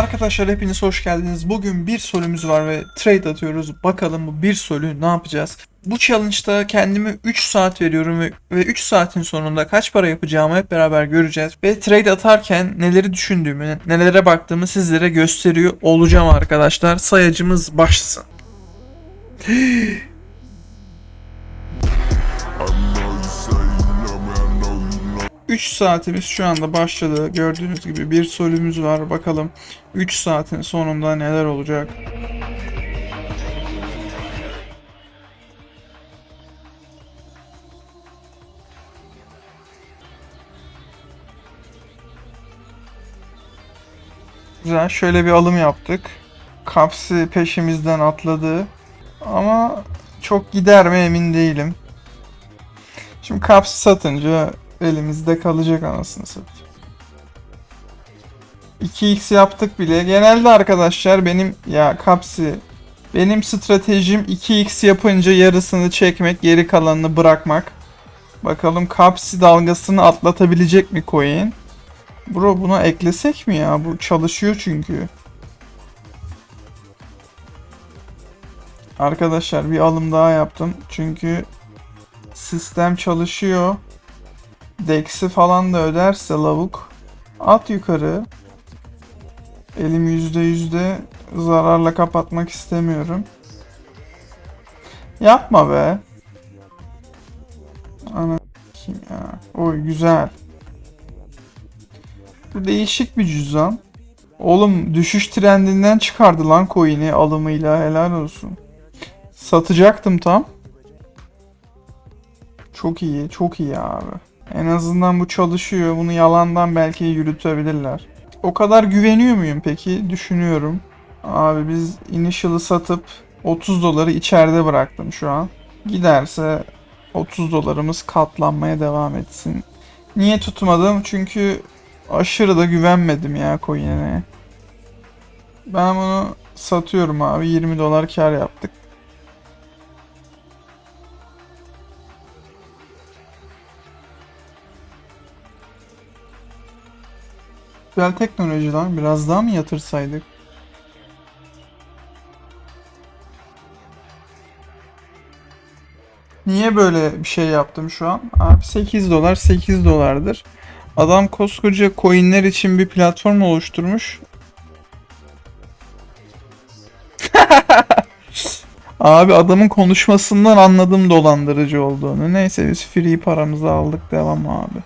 Arkadaşlar hepiniz hoş geldiniz. Bugün bir solümüz var ve trade atıyoruz. Bakalım bu bir solü ne yapacağız? Bu challenge'da kendime 3 saat veriyorum ve, ve 3 saatin sonunda kaç para yapacağımı hep beraber göreceğiz. Ve trade atarken neleri düşündüğümü, nelere baktığımı sizlere gösteriyor olacağım arkadaşlar. Sayacımız başlasın. 3 saatimiz şu anda başladı. Gördüğünüz gibi bir solümüz var. Bakalım 3 saatin sonunda neler olacak. Güzel. Şöyle bir alım yaptık. Kapsi peşimizden atladı. Ama çok gider mi emin değilim. Şimdi kapsi satınca elimizde kalacak anasını satayım. 2x yaptık bile. Genelde arkadaşlar benim ya kapsi benim stratejim 2x yapınca yarısını çekmek, geri kalanını bırakmak. Bakalım kapsi dalgasını atlatabilecek mi coin? Bro buna eklesek mi ya? Bu çalışıyor çünkü. Arkadaşlar bir alım daha yaptım. Çünkü sistem çalışıyor. Dex'i falan da öderse lavuk at yukarı. Elim yüzde yüzde zararla kapatmak istemiyorum. Yapma be. Ana ya. Oy güzel. Bu değişik bir cüzdan. Oğlum düşüş trendinden çıkardı lan coin'i alımıyla helal olsun. Satacaktım tam. Çok iyi, çok iyi abi. En azından bu çalışıyor. Bunu yalandan belki yürütebilirler. O kadar güveniyor muyum peki? Düşünüyorum. Abi biz initial'ı satıp 30 doları içeride bıraktım şu an. Giderse 30 dolarımız katlanmaya devam etsin. Niye tutmadım? Çünkü aşırı da güvenmedim ya coin'e. Ben bunu satıyorum abi. 20 dolar kar yaptık. Güzel teknoloji lan. Biraz daha mı yatırsaydık? Niye böyle bir şey yaptım şu an? Abi 8 dolar 8 dolardır. Adam koskoca coinler için bir platform oluşturmuş. Abi adamın konuşmasından anladım dolandırıcı olduğunu. Neyse biz free paramızı aldık. Devam abi.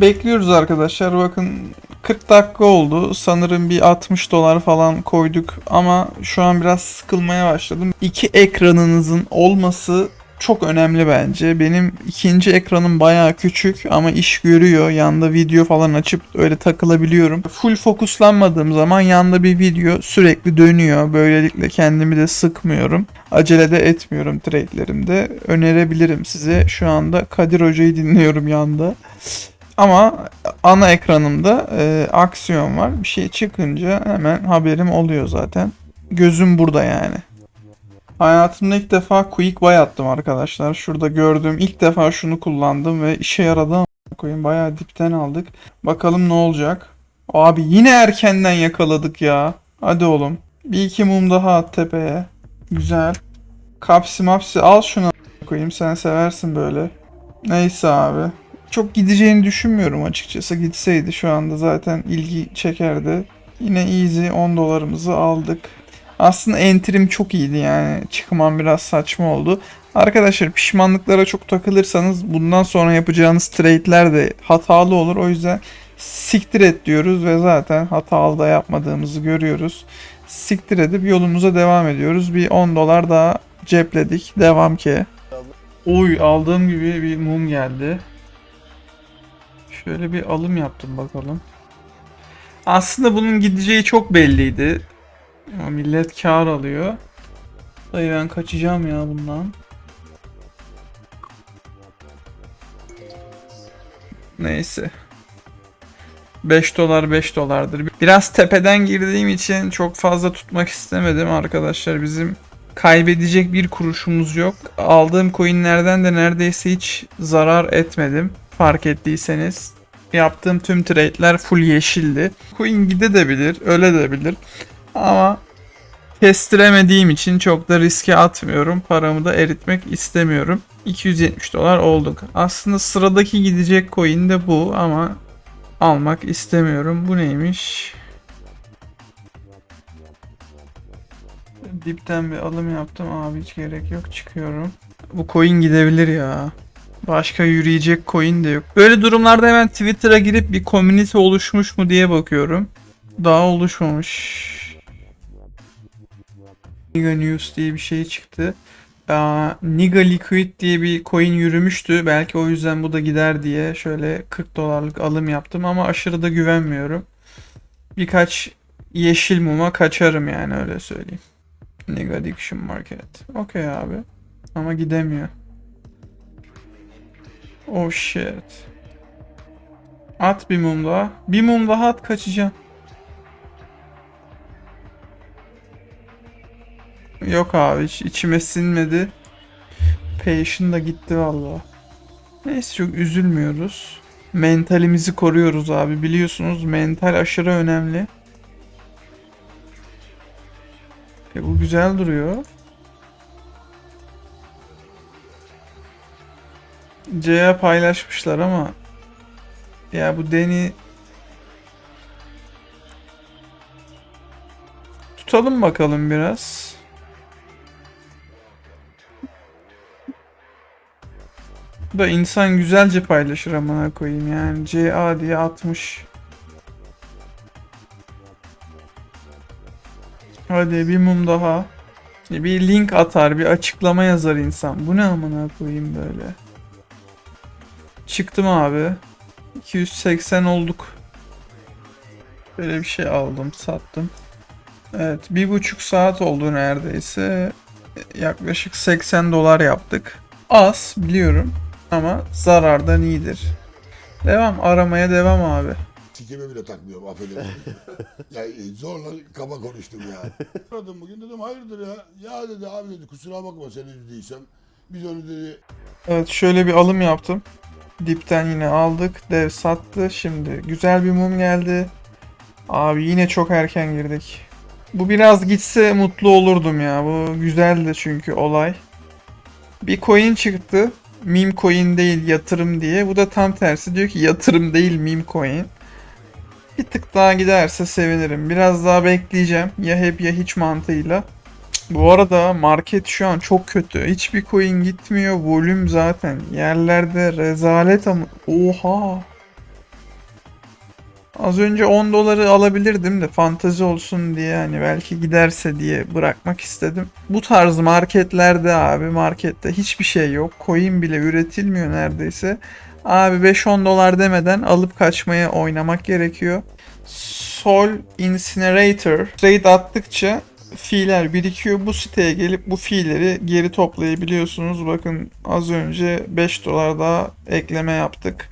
Bekliyoruz arkadaşlar. Bakın 40 dakika oldu. Sanırım bir 60 dolar falan koyduk ama şu an biraz sıkılmaya başladım. İki ekranınızın olması çok önemli bence. Benim ikinci ekranım bayağı küçük ama iş görüyor. Yanda video falan açıp öyle takılabiliyorum. Full fokuslanmadığım zaman yanda bir video sürekli dönüyor. Böylelikle kendimi de sıkmıyorum. Acele de etmiyorum trade'lerimde. Önerebilirim size. Şu anda Kadir Hoca'yı dinliyorum yanda. Ama ana ekranımda e, aksiyon var. Bir şey çıkınca hemen haberim oluyor zaten. Gözüm burada yani. Hayatımda ilk defa quick buy attım arkadaşlar. Şurada gördüğüm ilk defa şunu kullandım ve işe yaradı. ama Koyun bayağı dipten aldık. Bakalım ne olacak. Abi yine erkenden yakaladık ya. Hadi oğlum. Bir iki mum daha at tepeye. Güzel. Kapsi mapsi al şunu koyayım. Sen seversin böyle. Neyse abi. Çok gideceğini düşünmüyorum açıkçası. Gitseydi şu anda zaten ilgi çekerdi. Yine easy 10 dolarımızı aldık. Aslında entrim çok iyiydi yani. Çıkmam biraz saçma oldu. Arkadaşlar pişmanlıklara çok takılırsanız bundan sonra yapacağınız trade'ler de hatalı olur. O yüzden siktir et diyoruz ve zaten hatalı da yapmadığımızı görüyoruz. Siktir edip yolumuza devam ediyoruz. Bir 10 dolar daha cepledik. Devam ki. Oy aldığım gibi bir mum geldi. Şöyle bir alım yaptım bakalım. Aslında bunun gideceği çok belliydi. Ama millet kar alıyor. Dayı ben kaçacağım ya bundan. Neyse. 5 dolar 5 dolardır. Biraz tepeden girdiğim için çok fazla tutmak istemedim arkadaşlar. Bizim kaybedecek bir kuruşumuz yok. Aldığım coinlerden de neredeyse hiç zarar etmedim. Fark ettiyseniz. yaptığım tüm trade'ler full yeşildi. Coin gidebilir, öyle de bilir. Ama kestiremediğim için çok da riske atmıyorum. Paramı da eritmek istemiyorum. 270 dolar olduk. Aslında sıradaki gidecek coin de bu ama almak istemiyorum. Bu neymiş? Dipten bir alım yaptım. Abi hiç gerek yok. Çıkıyorum. Bu coin gidebilir ya. Başka yürüyecek coin de yok. Böyle durumlarda hemen Twitter'a girip bir community oluşmuş mu diye bakıyorum. Daha oluşmamış. Niga News diye bir şey çıktı. Aa, Niga Liquid diye bir coin yürümüştü. Belki o yüzden bu da gider diye şöyle 40 dolarlık alım yaptım ama aşırı da güvenmiyorum. Birkaç yeşil muma kaçarım yani öyle söyleyeyim. Niga Addiction Market. Okey abi. Ama gidemiyor. Oh shit. At bir mum daha. Bir mum daha at kaçacağım. Yok abi hiç içime sinmedi. Passion da gitti valla. Neyse çok üzülmüyoruz. Mentalimizi koruyoruz abi biliyorsunuz mental aşırı önemli. E bu güzel duruyor. C'ye paylaşmışlar ama ya bu Deni tutalım bakalım biraz. Bu da insan güzelce paylaşır amına koyayım yani CA diye atmış. Hadi bir mum daha. Bir link atar, bir açıklama yazar insan. Bu ne amına koyayım böyle. Çıktım abi. 280 olduk. Böyle bir şey aldım, sattım. Evet, bir buçuk saat oldu neredeyse. Yaklaşık 80 dolar yaptık. Az biliyorum ama zarardan iyidir. Devam, aramaya devam abi. Sikime bile takmıyorum affedersin. ya e, zorla kaba konuştum ya. Aradım bugün dedim hayırdır ya. Ya dedi abi dedi kusura bakma seni üzdüysem. Biz onu dedi Evet şöyle bir alım yaptım. Dipten yine aldık. Dev sattı. Şimdi güzel bir mum geldi. Abi yine çok erken girdik. Bu biraz gitse mutlu olurdum ya. Bu güzeldi çünkü olay. Bir coin çıktı. Meme coin değil yatırım diye. Bu da tam tersi diyor ki yatırım değil meme coin. Bir tık daha giderse sevinirim. Biraz daha bekleyeceğim. Ya hep ya hiç mantığıyla. Bu arada market şu an çok kötü. Hiçbir coin gitmiyor. Volüm zaten. Yerlerde rezalet ama... Oha. Az önce 10 doları alabilirdim de fantazi olsun diye hani belki giderse diye bırakmak istedim. Bu tarz marketlerde abi markette hiçbir şey yok. Coin bile üretilmiyor neredeyse. Abi 5-10 dolar demeden alıp kaçmaya oynamak gerekiyor. Sol Incinerator trade attıkça fiiller birikiyor. Bu siteye gelip bu fiilleri geri toplayabiliyorsunuz. Bakın az önce 5 dolar daha ekleme yaptık.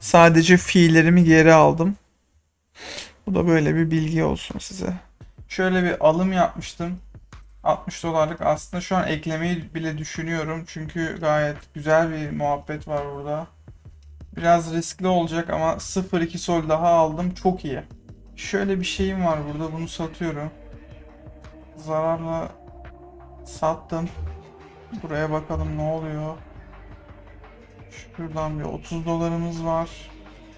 Sadece fiillerimi geri aldım. Bu da böyle bir bilgi olsun size. Şöyle bir alım yapmıştım. 60 dolarlık aslında şu an eklemeyi bile düşünüyorum. Çünkü gayet güzel bir muhabbet var burada. Biraz riskli olacak ama 0.2 sol daha aldım. Çok iyi. Şöyle bir şeyim var burada. Bunu satıyorum. Zararla sattım. Buraya bakalım ne oluyor. Şuradan bir 30 dolarımız var.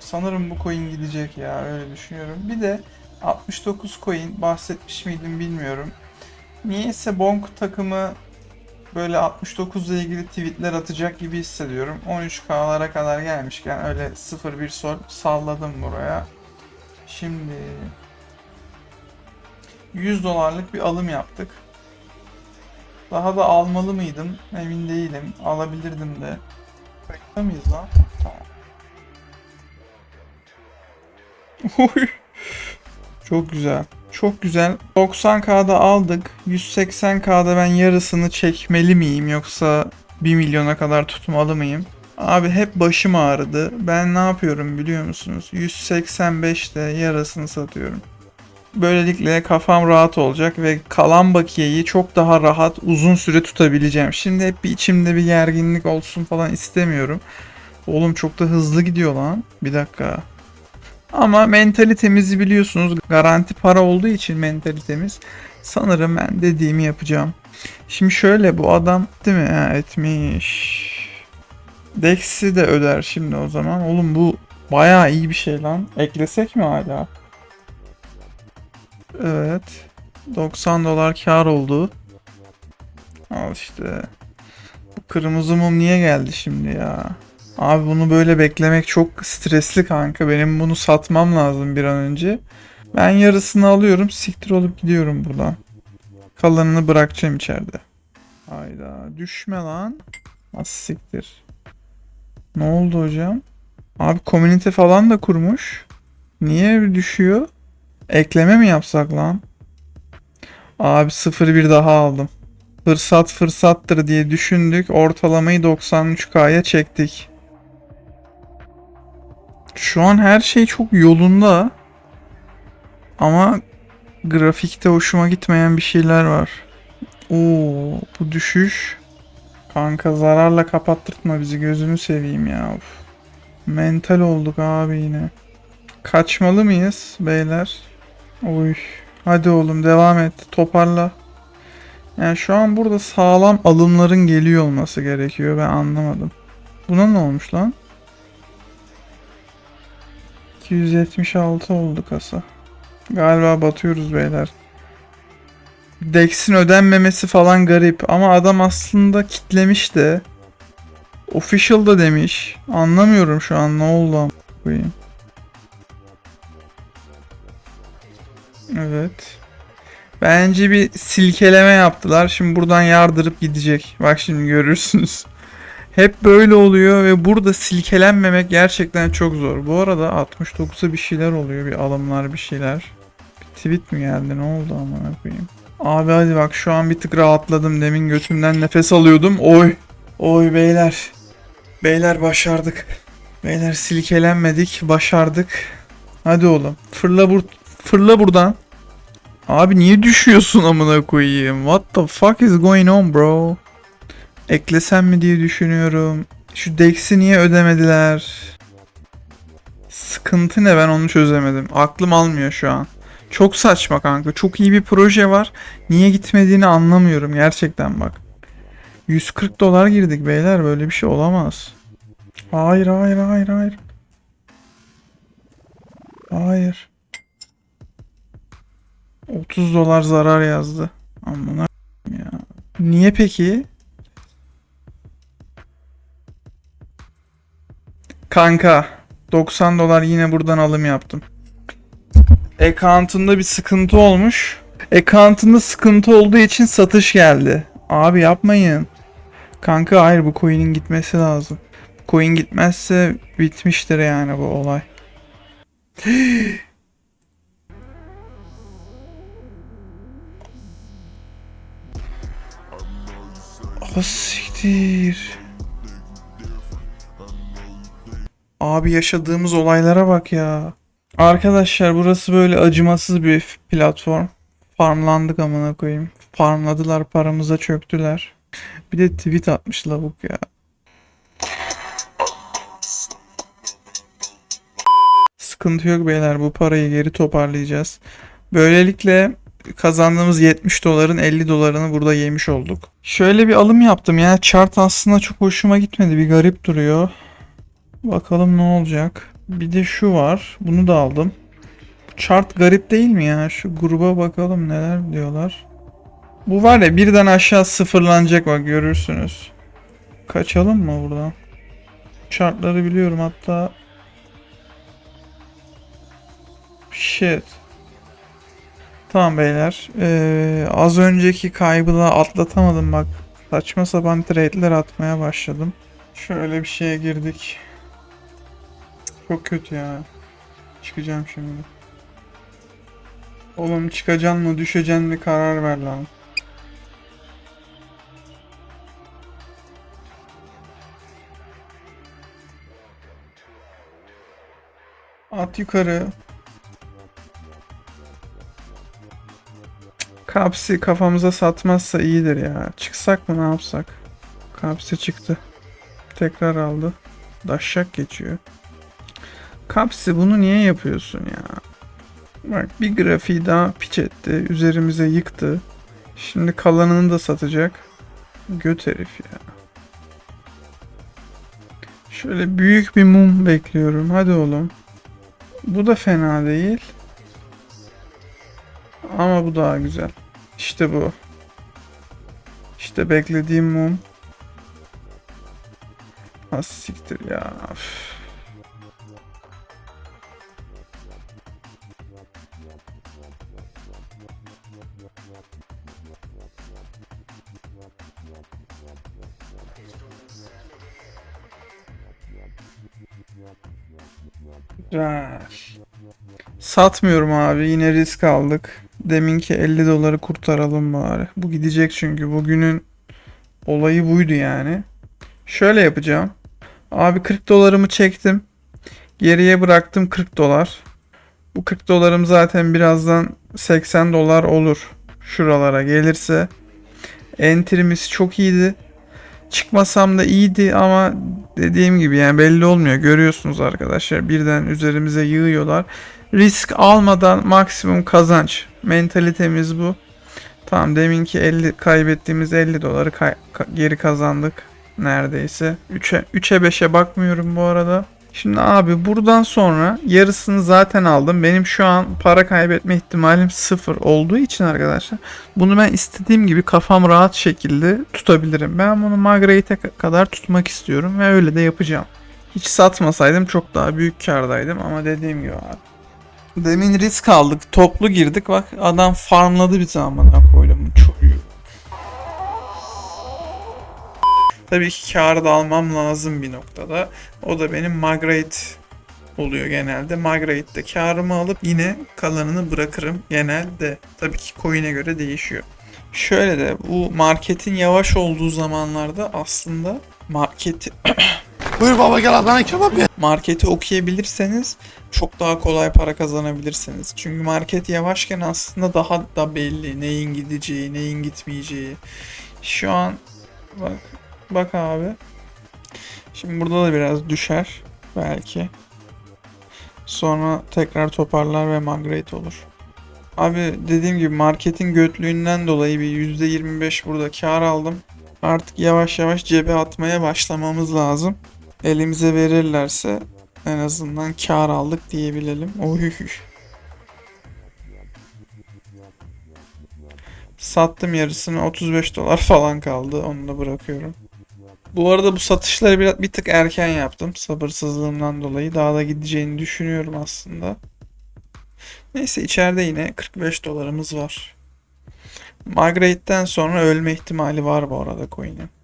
Sanırım bu coin gidecek ya öyle düşünüyorum. Bir de 69 coin bahsetmiş miydim bilmiyorum. Niyeyse Bonk takımı böyle 69 ile ilgili tweetler atacak gibi hissediyorum. 13K'lara kadar gelmişken öyle 0-1 sol salladım buraya. Şimdi 100 dolarlık bir alım yaptık. Daha da almalı mıydım? Emin değilim. Alabilirdim de. Bekle miyiz lan? Tamam. Çok güzel. Çok güzel. 90K'da aldık. 180K'da ben yarısını çekmeli miyim yoksa 1 milyona kadar tutmalı mıyım? Abi hep başım ağrıdı. Ben ne yapıyorum biliyor musunuz? 185'te yarısını satıyorum. Böylelikle kafam rahat olacak ve kalan bakiyeyi çok daha rahat uzun süre tutabileceğim. Şimdi hep bir içimde bir gerginlik olsun falan istemiyorum. Oğlum çok da hızlı gidiyor lan. Bir dakika. Ama mentalitemizi biliyorsunuz garanti para olduğu için mentalitemiz sanırım ben dediğimi yapacağım. Şimdi şöyle bu adam değil mi? Ha, etmiş. Dex'i de öder şimdi o zaman. Oğlum bu bayağı iyi bir şey lan. Eklesek mi hala? Evet. 90 dolar kar oldu. Al işte. Bu kırmızı mum niye geldi şimdi ya? Abi bunu böyle beklemek çok stresli kanka. Benim bunu satmam lazım bir an önce. Ben yarısını alıyorum. Siktir olup gidiyorum buradan. Kalanını bırakacağım içeride. Hayda düşme lan. Nasıl siktir? Ne oldu hocam? Abi komünite falan da kurmuş. Niye düşüyor? Ekleme mi yapsak lan? Abi 0-1 daha aldım. Fırsat fırsattır diye düşündük. Ortalamayı 93K'ya çektik. Şu an her şey çok yolunda. Ama grafikte hoşuma gitmeyen bir şeyler var. Oo, bu düşüş. Kanka zararla kapattırtma bizi gözünü seveyim ya. Of. Mental olduk abi yine. Kaçmalı mıyız beyler? Oy. Hadi oğlum devam et. Toparla. Yani şu an burada sağlam alımların geliyor olması gerekiyor. Ben anlamadım. Buna ne olmuş lan? 276 oldu kasa. Galiba batıyoruz beyler. Dex'in ödenmemesi falan garip ama adam aslında kitlemiş de official da demiş. Anlamıyorum şu an ne oldu koyayım. Evet. Bence bir silkeleme yaptılar. Şimdi buradan yardırıp gidecek. Bak şimdi görürsünüz. Hep böyle oluyor ve burada silkelenmemek gerçekten çok zor. Bu arada 69'a bir şeyler oluyor. Bir alımlar bir şeyler. Bir tweet mi geldi? Ne oldu amına koyayım? Abi hadi bak şu an bir tık rahatladım. Demin götümden nefes alıyordum. Oy. Oy beyler. Beyler başardık. Beyler silkelenmedik. Başardık. Hadi oğlum. Fırla bur fırla buradan. Abi niye düşüyorsun amına koyayım? What the fuck is going on bro? Eklesem mi diye düşünüyorum. Şu Dex'i niye ödemediler? Sıkıntı ne ben onu çözemedim. Aklım almıyor şu an. Çok saçma kanka. Çok iyi bir proje var. Niye gitmediğini anlamıyorum gerçekten bak. 140 dolar girdik beyler böyle bir şey olamaz. Hayır hayır hayır hayır. Hayır. 30 dolar zarar yazdı. Amına ya. Niye peki? Kanka 90 dolar yine buradan alım yaptım. Account'unda bir sıkıntı olmuş. Account'ında sıkıntı olduğu için satış geldi. Abi yapmayın. Kanka hayır bu coin'in gitmesi lazım. Coin gitmezse bitmiştir yani bu olay. Ah siktir. Abi yaşadığımız olaylara bak ya. Arkadaşlar burası böyle acımasız bir platform. Farmlandık amına koyayım. Farmladılar paramıza çöktüler. Bir de tweet atmış lavuk ya. Sıkıntı yok beyler bu parayı geri toparlayacağız. Böylelikle kazandığımız 70 doların 50 dolarını burada yemiş olduk. Şöyle bir alım yaptım ya. Chart aslında çok hoşuma gitmedi. Bir garip duruyor. Bakalım ne olacak. Bir de şu var. Bunu da aldım. Chart garip değil mi ya? Şu gruba bakalım neler diyorlar. Bu var ya birden aşağı sıfırlanacak bak görürsünüz. Kaçalım mı buradan? Chartları biliyorum hatta. Shit. Tamam beyler. Ee, az önceki kaybı da atlatamadım bak. Saçma sapan trade'ler atmaya başladım. Şöyle bir şeye girdik. Çok kötü ya. Çıkacağım şimdi. Oğlum çıkacaksın mı düşeceksin mi karar ver lan. At yukarı. Kapsi kafamıza satmazsa iyidir ya. Çıksak mı ne yapsak? Kapsi çıktı. Tekrar aldı. Daşşak geçiyor. Kapsi bunu niye yapıyorsun ya? Bak bir grafiği daha piç etti. Üzerimize yıktı. Şimdi kalanını da satacak. Göt herif ya. Şöyle büyük bir mum bekliyorum. Hadi oğlum. Bu da fena değil. Ama bu daha güzel. İşte bu. İşte beklediğim mum. Ha siktir ya. Üf. Satmıyorum abi. Yine risk aldık. Deminki 50 doları kurtaralım bari. Bu gidecek çünkü. Bugünün olayı buydu yani. Şöyle yapacağım. Abi 40 dolarımı çektim. Geriye bıraktım 40 dolar. Bu 40 dolarım zaten birazdan 80 dolar olur. Şuralara gelirse. Entrimiz çok iyiydi. Çıkmasam da iyiydi ama dediğim gibi yani belli olmuyor. Görüyorsunuz arkadaşlar birden üzerimize yığıyorlar. Risk almadan maksimum kazanç. Mentalitemiz bu. Tamam deminki 50 kaybettiğimiz 50 doları kay- ka- geri kazandık neredeyse. 3'e 3'e 5'e bakmıyorum bu arada. Şimdi abi buradan sonra yarısını zaten aldım. Benim şu an para kaybetme ihtimalim sıfır olduğu için arkadaşlar bunu ben istediğim gibi kafam rahat şekilde tutabilirim. Ben bunu Margaret'e kadar tutmak istiyorum ve öyle de yapacağım. Hiç satmasaydım çok daha büyük kardaydım ama dediğim gibi abi. Demin risk aldık. Toplu girdik. Bak adam farmladı bir zamana koydum. İyi. Tabii ki karı da almam lazım bir noktada. O da benim Margaret oluyor genelde. Margaret'te karımı alıp yine kalanını bırakırım genelde. Tabii ki coin'e göre değişiyor. Şöyle de bu marketin yavaş olduğu zamanlarda aslında marketi Buyur baba gel Adana kebap ye. marketi okuyabilirseniz çok daha kolay para kazanabilirsiniz. Çünkü market yavaşken aslında daha da belli neyin gideceği, neyin gitmeyeceği. Şu an bak bak abi. Şimdi burada da biraz düşer belki. Sonra tekrar toparlar ve migrate olur. Abi dediğim gibi marketin götlüğünden dolayı bir %25 burada kar aldım. Artık yavaş yavaş cebe atmaya başlamamız lazım. Elimize verirlerse en azından kar aldık diyebilelim. Oy. Sattım yarısını 35 dolar falan kaldı. Onu da bırakıyorum. Bu arada bu satışları biraz bir tık erken yaptım. Sabırsızlığımdan dolayı. Daha da gideceğini düşünüyorum aslında. Neyse içeride yine 45 dolarımız var. Migrate'den sonra ölme ihtimali var bu arada coin'in.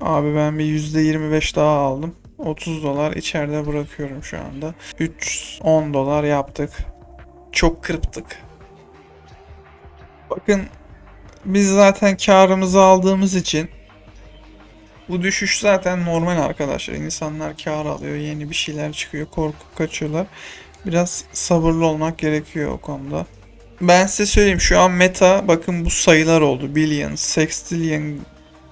Abi ben bir %25 daha aldım. 30 dolar içeride bırakıyorum şu anda. 310 dolar yaptık. Çok kırptık. Bakın biz zaten karımızı aldığımız için bu düşüş zaten normal arkadaşlar. İnsanlar kar alıyor, yeni bir şeyler çıkıyor, korkup kaçıyorlar. Biraz sabırlı olmak gerekiyor o konuda. Ben size söyleyeyim şu an meta bakın bu sayılar oldu. Billion, sextillion,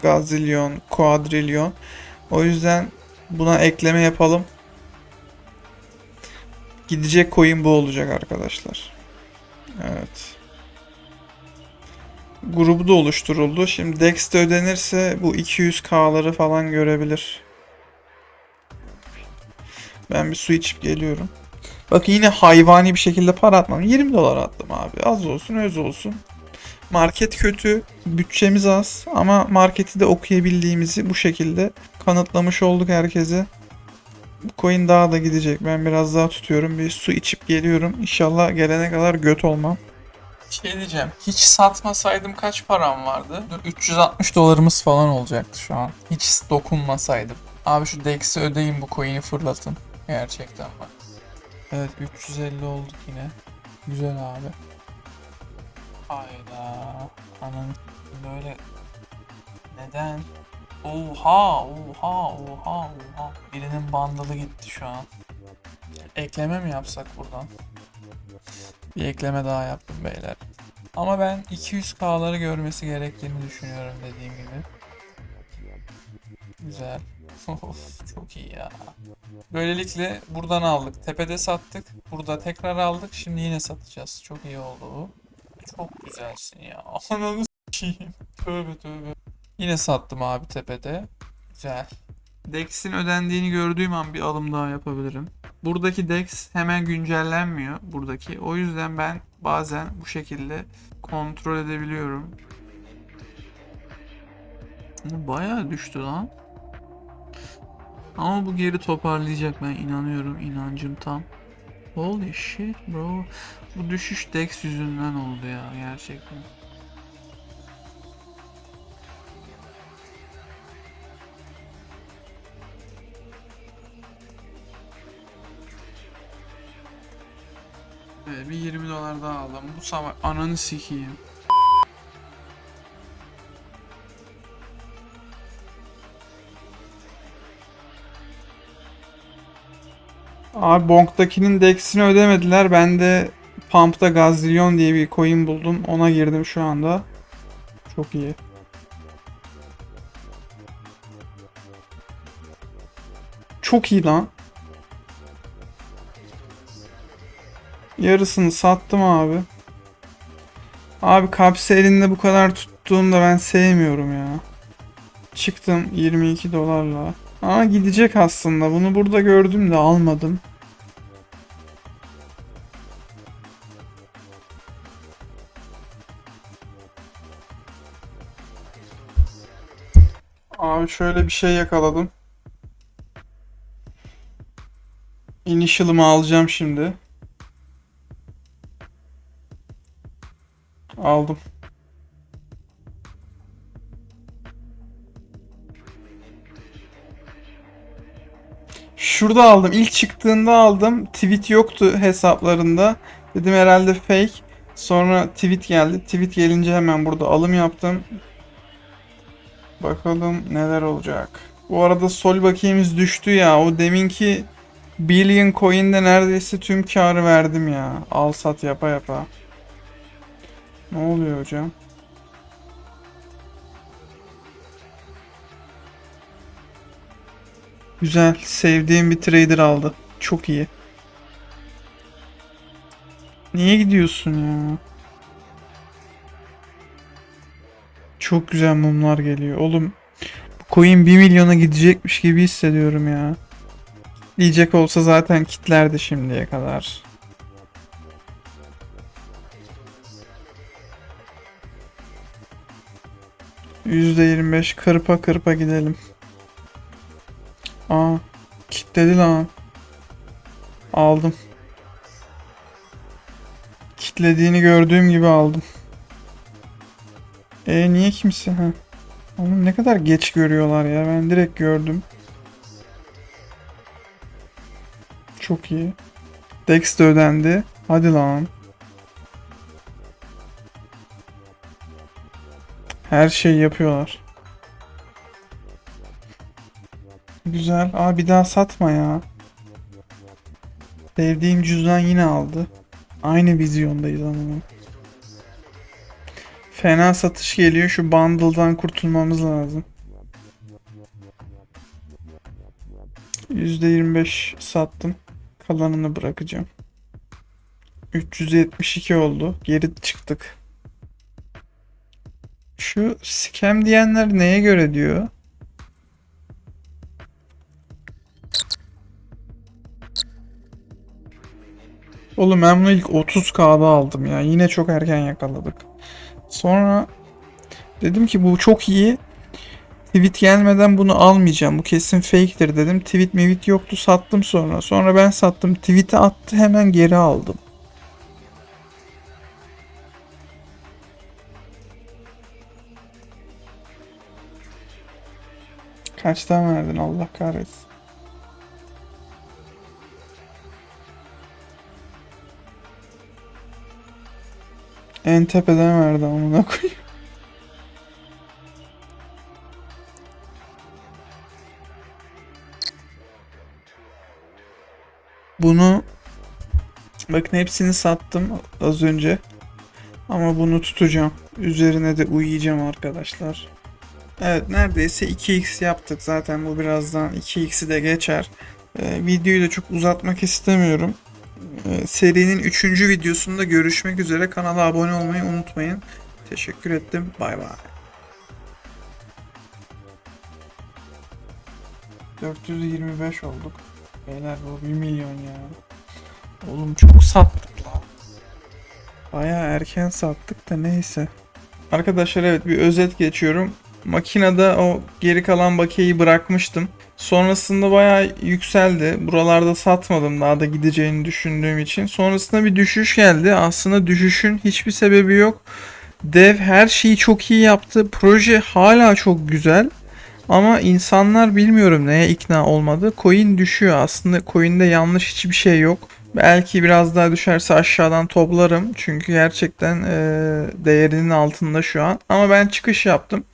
gazillion, quadrillion. O yüzden buna ekleme yapalım. Gidecek coin bu olacak arkadaşlar. Evet. Grubu da oluşturuldu. Şimdi Dex'te ödenirse bu 200k'ları falan görebilir. Ben bir su içip geliyorum. Bak yine hayvani bir şekilde para atmam. 20 dolar attım abi. Az olsun öz olsun. Market kötü, bütçemiz az ama marketi de okuyabildiğimizi bu şekilde kanıtlamış olduk herkese. Bu coin daha da gidecek. Ben biraz daha tutuyorum. Bir su içip geliyorum. İnşallah gelene kadar göt olmam. Şey diyeceğim. Hiç satmasaydım kaç param vardı? Dur 360 dolarımız falan olacaktı şu an. Hiç dokunmasaydım. Abi şu Dex'i ödeyin bu coin'i fırlatın. Gerçekten bak. Evet 350 olduk yine. Güzel abi. Hayda. Anam böyle neden? Oha, oha, oha, oha. Birinin bandalı gitti şu an. Ekleme mi yapsak buradan? Bir ekleme daha yaptım beyler. Ama ben 200k'ları görmesi gerektiğini düşünüyorum dediğim gibi. Güzel. Of çok iyi ya. Böylelikle buradan aldık. Tepede sattık. Burada tekrar aldık. Şimdi yine satacağız. Çok iyi oldu. Çok güzelsin ya. Ananı s**eyim. Tövbe tövbe. Yine sattım abi tepede. Güzel. Dex'in ödendiğini gördüğüm an bir alım daha yapabilirim. Buradaki Dex hemen güncellenmiyor buradaki. O yüzden ben bazen bu şekilde kontrol edebiliyorum. Bayağı düştü lan. Ama bu geri toparlayacak ben inanıyorum. inancım tam. Holy shit bro. Bu düşüş Dex yüzünden oldu ya gerçekten. Evet bir 20 dolar daha aldım. Bu sabah ananı sikeyim. Abi Bonk'takinin Dex'ini ödemediler. Ben de Pump'ta Gazillion diye bir coin buldum. Ona girdim şu anda. Çok iyi. Çok iyi lan. Yarısını sattım abi. Abi kapsi elinde bu kadar tuttuğumda ben sevmiyorum ya. Çıktım 22 dolarla. Ama gidecek aslında. Bunu burada gördüm de almadım. Abi şöyle bir şey yakaladım. Initial'ımı alacağım şimdi. Aldım. Şurada aldım. İlk çıktığında aldım. Tweet yoktu hesaplarında. Dedim herhalde fake. Sonra tweet geldi. Tweet gelince hemen burada alım yaptım. Bakalım neler olacak. Bu arada sol bakiyemiz düştü ya. O deminki billion coin'de neredeyse tüm karı verdim ya. Al sat yapa yapa. Ne oluyor hocam? Güzel. Sevdiğim bir trader aldı. Çok iyi. Niye gidiyorsun ya? Çok güzel mumlar geliyor. Oğlum bu coin 1 milyona gidecekmiş gibi hissediyorum ya. Diyecek olsa zaten kitlerdi şimdiye kadar. %25 kırpa kırpa gidelim. Aa, kitledi lan. Aldım. Kitlediğini gördüğüm gibi aldım. E niye kimse ha? Oğlum ne kadar geç görüyorlar ya. Ben direkt gördüm. Çok iyi. Dex de ödendi. Hadi lan. Her şeyi yapıyorlar. Güzel. Aa bir daha satma ya. Sevdiğim cüzdan yine aldı. Aynı vizyondayız ama. Fena satış geliyor. Şu bundle'dan kurtulmamız lazım. %25 sattım. Kalanını bırakacağım. 372 oldu. Geri çıktık. Şu scam diyenler neye göre diyor? Oğlum ben bunu ilk 30k'da aldım ya. Yine çok erken yakaladık. Sonra dedim ki bu çok iyi. Tweet gelmeden bunu almayacağım. Bu kesin fake'tir dedim. Tweet mevit yoktu sattım sonra. Sonra ben sattım. Tweet'i attı hemen geri aldım. Kaçtan verdin Allah kahretsin. En tepeden verdi amına koyayım. Bunu bakın hepsini sattım az önce. Ama bunu tutacağım. Üzerine de uyuyacağım arkadaşlar. Evet neredeyse 2x yaptık zaten bu birazdan 2x'i de geçer. Ee, videoyu da çok uzatmak istemiyorum. Ee, serinin 3. videosunda görüşmek üzere. Kanala abone olmayı unutmayın. Teşekkür ettim. Bay bay. 425 olduk. Beyler bu 1 milyon ya. Oğlum çok sattık lan. Baya erken sattık da neyse. Arkadaşlar evet bir özet geçiyorum. Makinede o geri kalan bakiyeyi bırakmıştım. Sonrasında bayağı yükseldi. Buralarda satmadım daha da gideceğini düşündüğüm için. Sonrasında bir düşüş geldi. Aslında düşüşün hiçbir sebebi yok. Dev her şeyi çok iyi yaptı. Proje hala çok güzel. Ama insanlar bilmiyorum neye ikna olmadı. Coin düşüyor. Aslında coin'de yanlış hiçbir şey yok. Belki biraz daha düşerse aşağıdan toplarım. Çünkü gerçekten eee, değerinin altında şu an. Ama ben çıkış yaptım.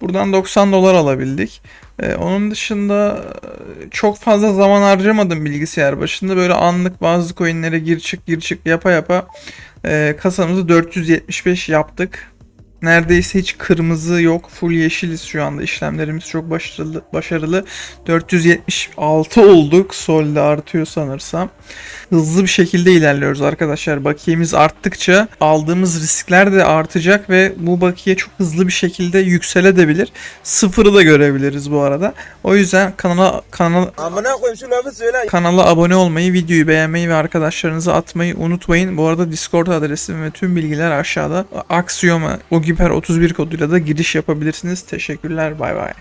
Buradan 90 dolar alabildik. Eee, onun dışında eee, çok fazla zaman harcamadım bilgisayar başında. Böyle anlık bazı coinlere gir çık gir çık yapa yapa eee, kasamızı 475 yaptık. Neredeyse hiç kırmızı yok. Full yeşiliz şu anda. İşlemlerimiz çok başarılı. başarılı. 476 olduk. Sol'de artıyor sanırsam. Hızlı bir şekilde ilerliyoruz arkadaşlar. Bakiyemiz arttıkça aldığımız riskler de artacak ve bu bakiye çok hızlı bir şekilde yükselebilir. Sıfırı da görebiliriz bu arada. O yüzden kanala kanal Amına koyayım şu lafı söyle. Kanala abone olmayı, videoyu beğenmeyi ve arkadaşlarınıza atmayı unutmayın. Bu arada Discord adresim ve tüm bilgiler aşağıda. Axioma Ogiper 31 koduyla da giriş yapabilirsiniz. Teşekkürler. Bay bay.